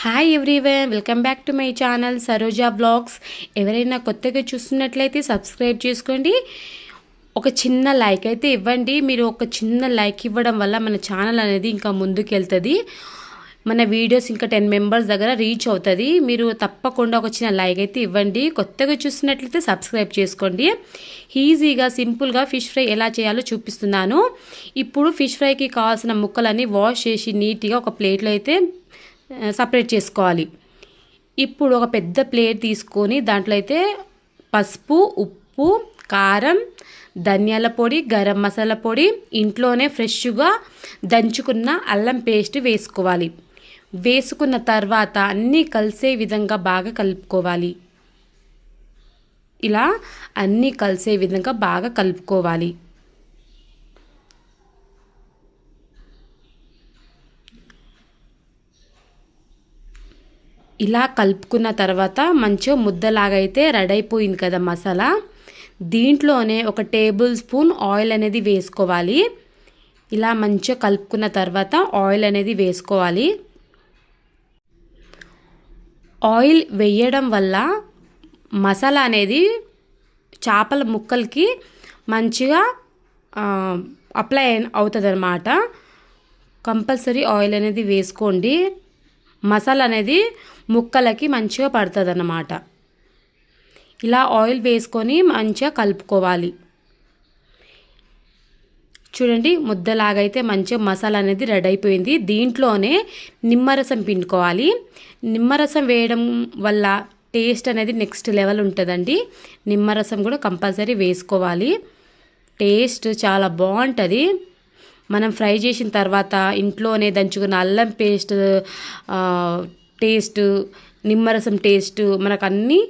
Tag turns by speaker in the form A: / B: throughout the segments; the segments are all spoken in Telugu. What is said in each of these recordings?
A: Hi everyone welcome back to my channel Saroja blogs ఎవరైనా కొత్తగా చూస్తున్నట్లయితే సబ్స్క్రైబ్ చేసుకోండి. ఒక చిన్న లైక్ అయితే ఇవ్వండి. మీరు ఒక చిన్న లైక్ ఇవ్వడం వల్ల మన ఛానల్ అనేది ఇంకా ముందుకు వెళ్తుంది మన వీడియోస్ ఇంకా టెన్ మెంబర్స్ దగ్గర రీచ్ అవుతుంది. మీరు తప్పకుండా ఒక చిన్న లైక్ అయితే ఇవ్వండి. కొత్తగా చూసినట్లయితే సబ్స్క్రైబ్ చేసుకోండి. ఈజీగా సింపుల్గా ఫిష్ ఫ్రై ఎలా చేయాలో చూపిస్తున్నాను. ఇప్పుడు ఫిష్ ఫ్రైకి కావాల్సిన ముక్కలన్నీ వాష్ చేసి నీట్గా ఒక ప్లేట్లో అయితే సపరేట్ చేసుకోవాలి. ఇప్పుడు ఒక పెద్ద ప్లేట్ తీసుకొని దాంట్లో అయితే పసుపు ఉప్పు కారం ధనియాల పొడి గరం మసాలా పొడి ఇంట్లోనే ఫ్రెష్గా దంచుకున్న అల్లం పేస్ట్ వేసుకోవాలి. వేసుకున్న తర్వాత అన్నీ కలిసే విధంగా బాగా కలుపుకోవాలి. ఇలా అన్నీ కలిసే విధంగా బాగా కలుపుకోవాలి. ఇలా కలుపుకున్న తర్వాత మంచిగా ముద్దలాగైతే అయితే రెడీ అయిపోయింది కదా మసాలా. దీంట్లోనే ఒక టేబుల్ స్పూన్ ఆయిల్ అనేది వేసుకోవాలి. ఇలా మంచిగా కలుపుకున్న తర్వాత ఆయిల్ అనేది వేసుకోవాలి. ఆయిల్ వేయడం వల్ల మసాలా అనేది చేపల ముక్కలకి మంచిగా అప్లై అవుతుంది అన్నమాట కంపల్సరీ ఆయిల్ అనేది వేసుకోండి. మసాలా అనేది ముక్కలకి మంచిగా పడుతుంది అన్నమాట ఇలా ఆయిల్ వేసుకొని మంచిగా కలుపుకోవాలి. చూడండి ముద్దలాగైతే మంచిగా మసాలా అనేది రెడీ అయిపోయింది. దీంట్లోనే నిమ్మరసం పిండుకోవాలి. నిమ్మరసం వేయడం వల్ల టేస్ట్ అనేది నెక్స్ట్ లెవెల్ ఉంటుందండి. నిమ్మరసం కూడా కంపల్సరీ వేసుకోవాలి. టేస్ట్ చాలా బాగుంటుంది. మనం ఫ్రై చేసిన తర్వాత ఇంట్లోనే దంచుకున్న అల్లం పేస్ట్ టేస్ట్ నిమ్మరసం టేస్ట్ మనకు అన్నీ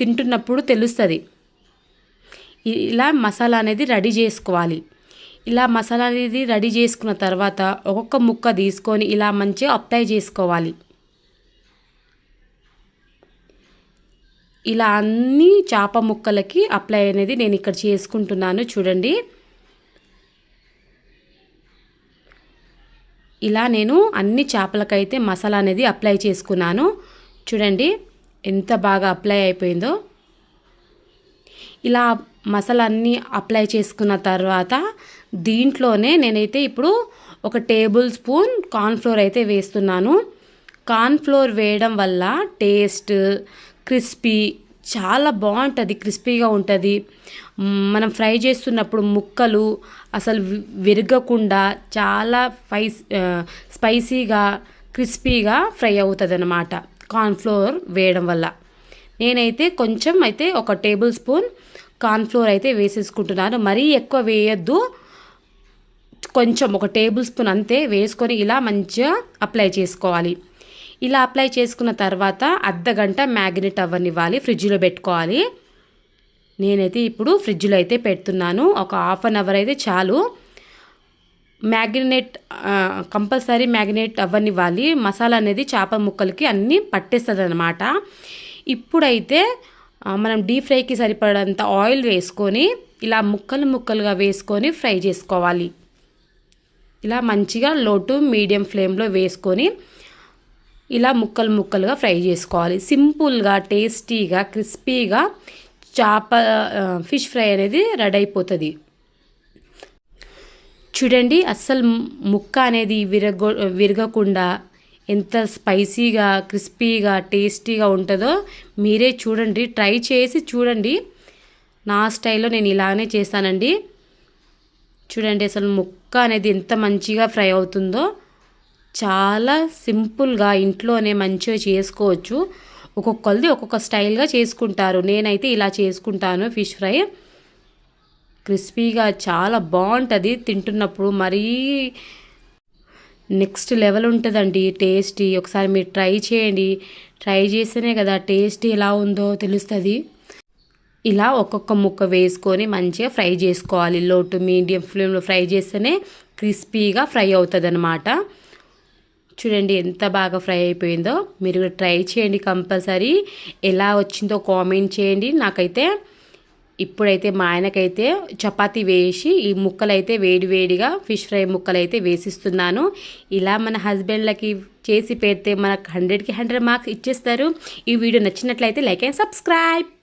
A: తింటున్నప్పుడు తెలుస్తుంది. ఇలా మసాలా అనేది రెడీ చేసుకోవాలి. ఇలా మసాలా అనేది రెడీ చేసుకున్న తర్వాత ఒక్కొక్క ముక్క తీసుకొని ఇలా మంచిగా అప్లై చేసుకోవాలి. ఇలా అన్ని చేప ముక్కలకి అప్లై అనేది నేను ఇక్కడ చేసుకుంటున్నాను. చూడండి. ఇలా నేను అన్ని చేపలకైతే మసాలా అనేది అప్లై చేసుకున్నాను. చూడండి ఎంత బాగా అప్లై అయిపోయిందో. ఇలా మసాలా అన్నీ అప్లై చేసుకున్న తర్వాత దీంట్లోనే నేనైతే ఇప్పుడు ఒక టేబుల్ స్పూన్ కార్న్ఫ్లోర్ అయితే వేస్తున్నాను. కార్న్ఫ్లోర్ వేయడం వల్ల టేస్ట్ క్రిస్పీ చాలా బాగుంటుంది క్రిస్పీగా ఉంటుంది. మనం ఫ్రై చేస్తున్నప్పుడు ముక్కలు అసలు విరగకుండా చాలా ఫై స్పైసీగా క్రిస్పీగా ఫ్రై అవుతుంది అనమాట కార్న్ఫ్లోర్ వేయడం వల్ల. నేనైతే కొంచెం అయితే ఒక టేబుల్ స్పూన్ కార్న్ఫ్లోర్ అయితే వేసేసుకుంటున్నాను. మరీ ఎక్కువ వేయద్దు. కొంచెం ఒక టేబుల్ స్పూన్ అంతే వేసుకొని ఇలా మంచిగా అప్లై చేసుకోవాలి. ఇలా అప్లై చేసుకున్న తర్వాత అర్ధ గంట మ్యాగ్నెట్ అవ్వనివ్వాలి ఫ్రిడ్జ్లో పెట్టుకోవాలి. నేనైతే ఇప్పుడు ఫ్రిడ్జ్లో అయితే పెడుతున్నాను. ఒక హాఫ్ అన్ అవర్ అయితే చాలు. మ్యాగ్నెట్ కంపల్సరీ మ్యాగ్నెట్ అవ్వనివ్వాలి. మసాలా అనేది చేప ముక్కలకి అన్నీ పట్టేస్తుంది అనమాట ఇప్పుడైతే మనం డీప్ ఫ్రైకి సరిపడంత ఆయిల్ వేసుకొని ఇలా ముక్కలు ముక్కలుగా వేసుకొని ఫ్రై చేసుకోవాలి. ఇలా మంచిగా లో టు మీడియం ఫ్లేమ్లో వేసుకొని ఇలా ముక్కలు ముక్కలుగా ఫ్రై చేసుకోవాలి. సింపుల్గా టేస్టీగా క్రిస్పీగా చేప ఫిష్ ఫ్రై అనేది రెడీ అయిపోతుంది. చూడండి అస్సలు ముక్క అనేది విరగ విరగకుండా ఎంత స్పైసీగా క్రిస్పీగా టేస్టీగా ఉంటుందో మీరే చూడండి. ట్రై చేసి చూడండి. నా స్టైల్లో నేను ఇలానే చేస్తానండి. చూడండి అసలు ముక్క అనేది ఎంత మంచిగా ఫ్రై అవుతుందో. చాలా సింపుల్గా ఇంట్లోనే మంచిగా చేసుకోవచ్చు. ఒక్కొక్కరిది ఒక్కొక్క స్టైల్గా చేసుకుంటారు. నేనైతే ఇలా చేసుకుంటాను. ఫిష్ ఫ్రై క్రిస్పీగా చాలా బాగుంటుంది తింటున్నప్పుడు. మరీ నెక్స్ట్ లెవెల్ ఉంటుందండి టేస్టీ. ఒకసారి మీరు ట్రై చేయండి. ట్రై చేస్తేనే కదా టేస్ట్ ఎలా ఉందో తెలుస్తుంది. ఇలా ఒక్కొక్క ముక్క వేసుకొని మంచిగా ఫ్రై చేసుకోవాలి. లోటు మీడియం ఫ్లేమ్లో ఫ్రై చేస్తేనే క్రిస్పీగా ఫ్రై అవుతుంది చూడండి ఎంత బాగా ఫ్రై అయిపోయిందో. మీరు ట్రై చేయండి కంపల్సరీ. ఎలా వచ్చిందో కామెంట్ చేయండి. నాకైతే ఇప్పుడైతే మా ఆయనకైతే చపాతి వేసి ఈ ముక్కలైతే వేడి వేడిగా ఫిష్ ఫ్రై ముక్కలైతే వేసిస్తున్నాను. ఇలా మన హస్బెండ్లకి చేసి పెడితే మనకు హండ్రెడ్కి హండ్రెడ్ మార్క్స్ ఇచ్చేస్తారు. ఈ వీడియో నచ్చినట్లయితే లైక్ అండ్ సబ్స్క్రైబ్.